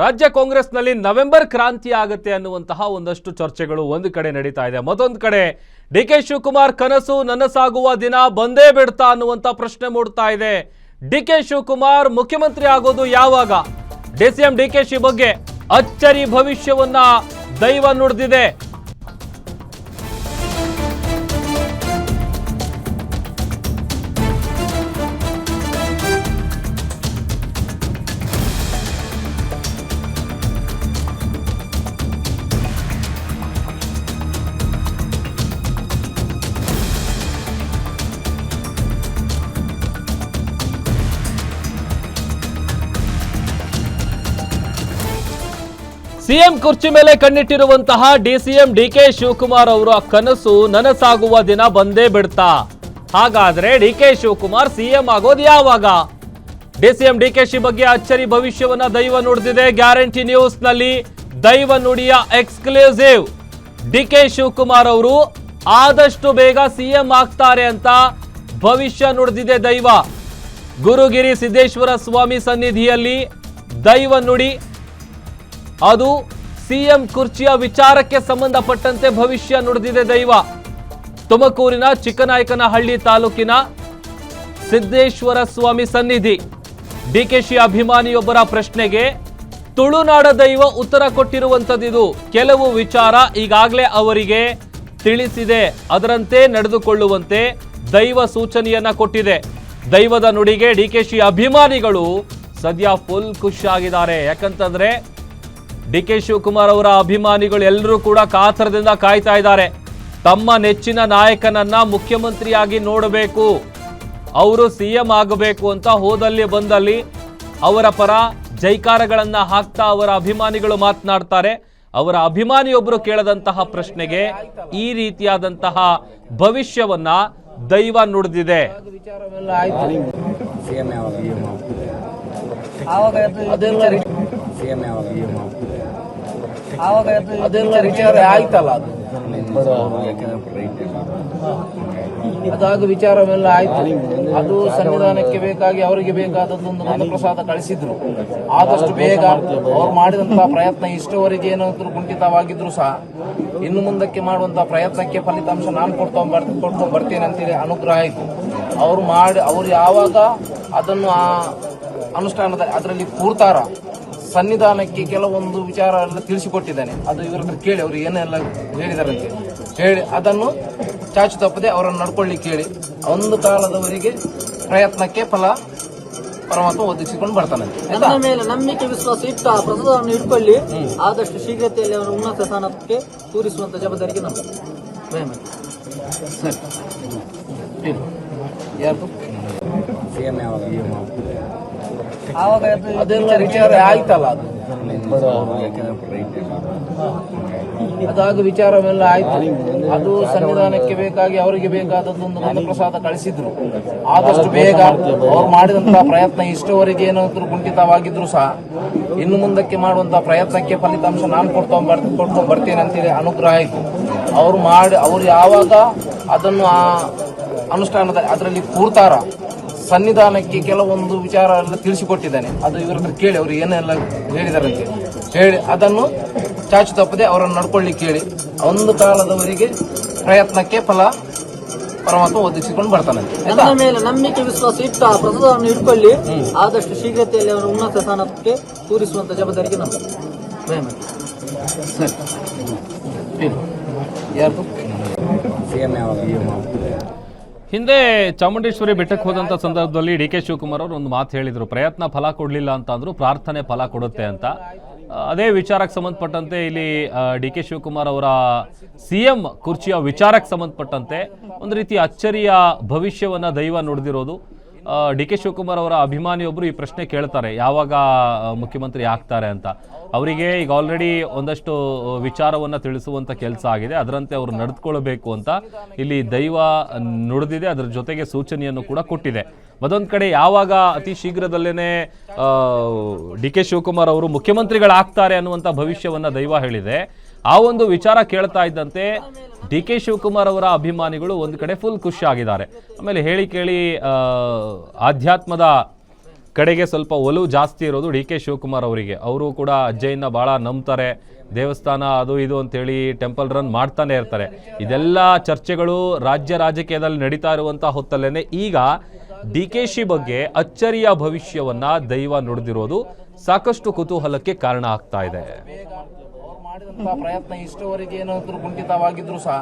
ರಾಜ್ಯ ಕಾಂಗ್ರೆಸ್ನಲ್ಲಿ ನವೆಂಬರ್ ಕ್ರಾಂತಿ ಆಗುತ್ತೆ ಅನ್ನುವಂತಹ ಒಂದಷ್ಟು ಚರ್ಚೆಗಳು ಒಂದು ಕಡೆ ನಡೀತಾ ಇದೆ. ಮತ್ತೊಂದು ಕಡೆ ಡಿ ಕೆ ಶಿವಕುಮಾರ್ ಕನಸು ನನಸಾಗುವ ದಿನ ಬಂದೇ ಬಿಡ್ತಾ ಅನ್ನುವಂತ ಪ್ರಶ್ನೆ ಮೂಡ್ತಾ ಇದೆ. ಡಿ ಕೆ ಶಿವಕುಮಾರ್ ಮುಖ್ಯಮಂತ್ರಿ ಆಗೋದು ಯಾವಾಗ? D C M D K Shi ಬಗ್ಗೆ ಅಚ್ಚರಿ ಭವಿಷ್ಯವನ್ನ ದೈವ ನುಡಿದಿದೆ. ಸಿಎಂ ಕುರ್ಚಿ ಮೇಲೆ ಕಣ್ಣಿಟ್ಟಿರುವಂತಹ ಡಿಸಿಎಂ ಡಿ ಕೆ ಶಿವಕುಮಾರ್ ಅವರ ಕನಸು ನನಸಾಗುವ ದಿನ ಬಂದೇ ಬಿಡ್ತಾ. ಹಾಗಾದ್ರೆ ಡಿ ಕೆ ಶಿವಕುಮಾರ್ ಸಿಎಂ ಆಗೋದು ಯಾವಾಗ? ಡಿಸಿಎಂ ಡಿ ಕೆ ಶಿ ಬಗ್ಗೆ ಅಚ್ಚರಿ ಭವಿಷ್ಯವನ್ನ ದೈವ ನುಡಿದಿದೆ. ಗ್ಯಾರಂಟಿ ನ್ಯೂಸ್ನಲ್ಲಿ ದೈವ ನುಡಿಯ ಎಕ್ಸ್ಕ್ಲೂಸಿವ್. ಡಿ ಕೆ ಶಿವಕುಮಾರ್ ಅವರು ಆದಷ್ಟು ಬೇಗ ಸಿಎಂ ಆಗ್ತಾರೆ ಅಂತ ಭವಿಷ್ಯ ನುಡಿದಿದೆ ದೈವ. ಗುರುಗಿರಿ ಸಿದ್ದೇಶ್ವರ ಸ್ವಾಮಿ ಸನ್ನಿಧಿಯಲ್ಲಿ ದೈವ ನುಡಿ ಅದು ಸಿಎಂ ಕುರ್ಚಿಯ ವಿಚಾರಕ್ಕೆ ಸಂಬಂಧಪಟ್ಟಂತೆ ಭವಿಷ್ಯ ನುಡಿದಿದೆ ದೈವ. ತುಮಕೂರಿನ ಚಿಕ್ಕನಾಯಕನಹಳ್ಳಿ ತಾಲೂಕಿನ ಸಿದ್ದೇಶ್ವರ ಸ್ವಾಮಿ ಸನ್ನಿಧಿ. ಡಿಕೆಶಿ ಅಭಿಮಾನಿಯೊಬ್ಬರ ಪ್ರಶ್ನೆಗೆ ತುಳುನಾಡ ದೈವ ಉತ್ತರ ಕೊಟ್ಟಿರುವಂಥದ್ದಿದು. ಕೆಲವು ವಿಚಾರ ಈಗಾಗಲೇ ಅವರಿಗೆ ತಿಳಿಸಿದೆ. ಅದರಂತೆ ನಡೆದುಕೊಳ್ಳುವಂತೆ ದೈವ ಸೂಚನೆಯನ್ನ ಕೊಟ್ಟಿದೆ. ದೈವದ ನುಡಿಗೆ ಡಿಕೆಶಿ ಅಭಿಮಾನಿಗಳು ಸದ್ಯ ಫುಲ್ ಖುಷಿಯಾಗಿದ್ದಾರೆ. ಯಾಕಂತಂದ್ರೆ ಡಿ ಕೆ ಶಿವಕುಮಾರ್ ಅವರ ಅಭಿಮಾನಿಗಳು ಎಲ್ಲರೂ ಕೂಡ ಕಾತರದಿಂದ ಕಾಯ್ತಾ ಇದ್ದಾರೆ. ತಮ್ಮ ನೆಚ್ಚಿನ ನಾಯಕನನ್ನ ಮುಖ್ಯಮಂತ್ರಿಯಾಗಿ ನೋಡಬೇಕು. ಅವರು ಸಿಎಂ ಆಗಬೇಕು ಅಂತ ಹೋದಲ್ಲಿ ಬಂದಲ್ಲಿ ಅವರ ಪರ ಜೈಕಾರಗಳನ್ನ ಹಾಕ್ತಾ ಅವರ ಅಭಿಮಾನಿಗಳು ಮಾತನಾಡ್ತಾರೆ. ಅವರ ಅಭಿಮಾನಿಯೊಬ್ಬರು ಕೇಳದಂತಹ ಪ್ರಶ್ನೆಗೆ ಈ ರೀತಿಯಾದಂತಹ ಭವಿಷ್ಯವನ್ನ ದೈವ ನುಡಿದಿದೆ. ವಿಚಾರವೆಲ್ಲ ಆಯ್ತು. ಸಿಎಂ ಯಾವಾಗ? ಆವಾಗ ಅದು ಅದೆಲ್ಲ ವಿಚಾರ ಆಯ್ತಲ್ಲ ಅದಾಗ ವಿಚಾರವೆಲ್ಲ ಆಯ್ತು. ಅದು ಸಂವಿಧಾನಕ್ಕೆ ಬೇಕಾಗಿ ಅವರಿಗೆ ಬೇಕಾದದ್ದೊಂದು ಪ್ರಸಾದ ಕಳಿಸಿದ್ರು. ಆದಷ್ಟು ಬೇಗ ಅವ್ರು ಮಾಡಿದಂತಹ ಪ್ರಯತ್ನ ಇಷ್ಟವರೆಗೆ ಏನಾದ್ರು ಕುಂಠಿತವಾಗಿದ್ರು ಸಹ ಇನ್ನು ಮುಂದಕ್ಕೆ ಮಾಡುವಂತಹ ಪ್ರಯತ್ನಕ್ಕೆ ಫಲಿತಾಂಶ ನಾನು ಕೊಡ್ತಾ ಬರ್ ಕೊಡ್ತಾ ಬರ್ತೇನೆ ಅಂತೇಳಿ ಅನುಗ್ರಹ ಆಯಿತು. ಅವ್ರು ಮಾಡಿ ಅವ್ರು ಯಾವಾಗ ಅದನ್ನು ಆ ಅನುಷ್ಠಾನದ ಅದರಲ್ಲಿ ಕೂರ್ತಾರ ಸನ್ನಿಧಾನಕ್ಕೆ ಕೆಲವೊಂದು ವಿಚಾರ ಎಲ್ಲ ತಿಳಿಸಿಕೊಟ್ಟಿದ್ದಾನೆ. ಅದು ಇವರ ಹತ್ರ ಕೇಳಿ ಅವರು ಏನೆಲ್ಲ ಹೇಳಿದಾರಂತೆ ಹೇಳಿ ಅದನ್ನು ಚಾಚು ತಪ್ಪದೆ ಅವರನ್ನು ನಡ್ಕೊಳ್ಳಿಕ್ಕೆ ಹೇಳಿ ಒಂದು ಕಾಲದವರೆಗೆ ಪ್ರಯತ್ನಕ್ಕೆ ಫಲ ಪರಮಾತ್ಮ ಒದಗಿಸಿಕೊಂಡು ಬರ್ತಾನೆ? ನನ್ನ ಮೇಲೆ ನಂಬಿಕೆ ವಿಶ್ವಾಸ ಇಟ್ಟು ಆ ಪ್ರಸಾದವನ್ನು ಇಟ್ಕೊಳ್ಳಿ ಆದಷ್ಟು ಶೀಘ್ರತೆಯಲ್ಲಿ ಅವರ ಉನ್ನತ ಸ್ಥಾನಕ್ಕೆ ಕೂರಿಸುವಂತ ಜವಾಬ್ದಾರಿಗೆ ನಮ್ಮ ಸರಿ. ಯಾರು? ಸಿಎಂ ಯಾವಾಗ ಆವಾಗ ಅದು ಅದೆಲ್ಲ ವಿಚಾರ ಆಯ್ತಲ್ಲ ಅದು. ಅದಾಗ ವಿಚಾರವೆಲ್ಲ ಆಯ್ತು. ಅದು ಸಂವಿಧಾನಕ್ಕೆ ಬೇಕಾಗಿ ಅವರಿಗೆ ಬೇಕಾದದ್ದೊಂದು ಪ್ರಸಾದ ಕಳಿಸಿದ್ರು. ಆದಷ್ಟು ಬೇಗ ಅವ್ರು ಮಾಡಿದಂತಹ ಪ್ರಯತ್ನ ಇಷ್ಟವರೆಗೆ ಏನಾದ್ರು ಕುಂಠಿತವಾಗಿದ್ರು ಸಹ ಇನ್ನು ಮುಂದಕ್ಕೆ ಮಾಡುವಂತಹ ಪ್ರಯತ್ನಕ್ಕೆ ಫಲಿತಾಂಶ ನಾನು ಕೊಡ್ತಾ ಬರ್ ಕೊಡ್ತಾ ಬರ್ತೇನೆ ಅಂತೇಳಿ ಅನುಗ್ರಹ ಆಯ್ತು ಅವ್ರು ಮಾಡಿ ಅವ್ರು ಯಾವಾಗ ಅದನ್ನು ಆ ಅನುಷ್ಠಾನದ ಅದರಲ್ಲಿ ಕೂರ್ತಾರ ಸನ್ನಿಧಾನಕ್ಕೆ ಕೆಲವೊಂದು ವಿಚಾರ ಎಲ್ಲ ತಿಳಿಸಿಕೊಟ್ಟಿದ್ದಾನೆ. ಅದು ಇವರ ಹತ್ರ ಕೇಳಿ ಅವರು ಏನೆಲ್ಲ ಹೇಳಿದಾರಂತೆ ಹೇಳಿ ಅದನ್ನು ಚಾಚು ತಪ್ಪದೆ ಅವರನ್ನು ನಡ್ಕೊಳ್ಳಿ ಹೇಳಿ ಒಂದು ಕಾಲದವರಿಗೆ ಪ್ರಯತ್ನಕ್ಕೆ ಫಲ ಪರಮಾತ್ಮ ಒದಗಿಸಿಕೊಂಡು ಬರ್ತಾನೆ? ನನ್ನ ಮೇಲೆ ನಂಬಿಕೆ ವಿಶ್ವಾಸ ಇಟ್ಟು ಆ ಪ್ರಸಾದವನ್ನು ಇಟ್ಕೊಳ್ಳಿ ಆದಷ್ಟು ಶೀಘ್ರತೆಯಲ್ಲಿ ಅವರ ಉನ್ನತ ಸ್ಥಾನಕ್ಕೆ ಕೂರಿಸುವಂತ ಜವಾಬ್ದಾರಿಗೆ ನಮ್ಮ ಸರಿ. ಯಾರು ಸಿ ಎಂ ಯಾವಾಗ ಹಿಂದೆ ಚಾಮುಂಡೇಶ್ವರಿ ಬೆಟ್ಟಕ್ಕೆ ಹೋದಂಥ ಸಂದರ್ಭದಲ್ಲಿ ಡಿ ಕೆ ಶಿವಕುಮಾರ್ ಅವರು ಒಂದು ಮಾತು ಹೇಳಿದರು, ಪ್ರಯತ್ನ ಫಲ ಕೊಡಲಿಲ್ಲ ಅಂತ ಪ್ರಾರ್ಥನೆ ಫಲ ಕೊಡುತ್ತೆ ಅಂತ. ಅದೇ ವಿಚಾರಕ್ಕೆ ಸಂಬಂಧಪಟ್ಟಂತೆ ಇಲ್ಲಿ ಡಿ ಕೆ ಶಿವಕುಮಾರ್ ಅವರ ಸಿ ಎಂ ಕುರ್ಚಿಯ ವಿಚಾರಕ್ಕೆ ಸಂಬಂಧಪಟ್ಟಂತೆ ಒಂದು ರೀತಿ ಅಚ್ಚರಿಯ ಭವಿಷ್ಯವನ್ನು ದೈವ ನುಡಿದಿರೋದು. ಡಿ ಕೆ ಶಿವಕುಮಾರ್ ಅವರ ಅಭಿಮಾನಿಯೊಬ್ಬರು ಈ ಪ್ರಶ್ನೆ ಕೇಳ್ತಾರೆ, ಯಾವಾಗ ಮುಖ್ಯಮಂತ್ರಿ ಆಗ್ತಾರೆ ಅಂತ. ಅವರಿಗೆ ಈಗ ಆಲ್ರೆಡಿ ಒಂದಷ್ಟು ವಿಚಾರವನ್ನು ತಿಳಿಸುವಂತ ಕೆಲಸ ಆಗಿದೆ, ಅದರಂತೆ ಅವರು ನಡೆದುಕೊಳ್ಬೇಕು ಅಂತ ಇಲ್ಲಿ ದೈವ ನುಡಿದಿದೆ, ಅದರ ಜೊತೆಗೆ ಸೂಚನೆಯನ್ನು ಕೂಡ ಕೊಟ್ಟಿದೆ. ಮತ್ತೊಂದು ಕಡೆ ಯಾವಾಗ ಅತಿ ಶೀಘ್ರದಲ್ಲೇ ಡಿ ಕೆ ಶಿವಕುಮಾರ್ ಅವರು ಮುಖ್ಯಮಂತ್ರಿಗಳಾಗ್ತಾರೆ ಅನ್ನುವಂಥ ಭವಿಷ್ಯವನ್ನ ದೈವ ಹೇಳಿದೆ. ಆ ಒಂದು ವಿಚಾರ ಕೇಳ್ತಾ ಇದ್ದಂತೆ ಡಿ ಕೆ ಶಿವಕುಮಾರ್ ಅವರ ಅಭಿಮಾನಿಗಳು ಒಂದು ಕಡೆ ಫುಲ್ ಖುಷಿ ಆಗಿದ್ದಾರೆ. ಆಮೇಲೆ ಹೇಳಿ ಕೇಳಿ ಆಧ್ಯಾತ್ಮದ ಕಡೆಗೆ ಸ್ವಲ್ಪ ಒಲವು ಜಾಸ್ತಿ ಇರೋದು ಡಿ ಕೆ ಶಿವಕುಮಾರ್ ಅವರಿಗೆ. ಅವರು ಕೂಡ ಅಜ್ಜಯ್ಯನ ಭಾಳ ನಂಬ್ತಾರೆ. ದೇವಸ್ಥಾನ ಅದು ಇದು ಅಂತೇಳಿ ಟೆಂಪಲ್ ರನ್ ಮಾಡ್ತಾನೆ ಇರ್ತಾರೆ. ಇದೆಲ್ಲ ಚರ್ಚೆಗಳು ರಾಜ್ಯ ರಾಜಕೀಯದಲ್ಲಿ ನಡೀತಾ ಇರುವಂಥ ಹೊತ್ತಲ್ಲೇ ಈಗ ಡಿ ಕೆ ಶಿ ಬಗ್ಗೆ ಅಚ್ಚರಿಯ ಭವಿಷ್ಯವನ್ನ ದೈವ ನುಡಿದಿರೋದು ಸಾಕಷ್ಟು ಕುತೂಹಲಕ್ಕೆ ಕಾರಣ ಆಗ್ತಾ ಇದೆ. ಬೇಗ ಅವ್ರು ಮಾಡಿದಂತ ಪ್ರಯತ್ನ ಇಷ್ಟವರೆಗೆ ಏನಾದ್ರು ಕುಂಠಿತವಾಗಿದ್ರು ಸಹ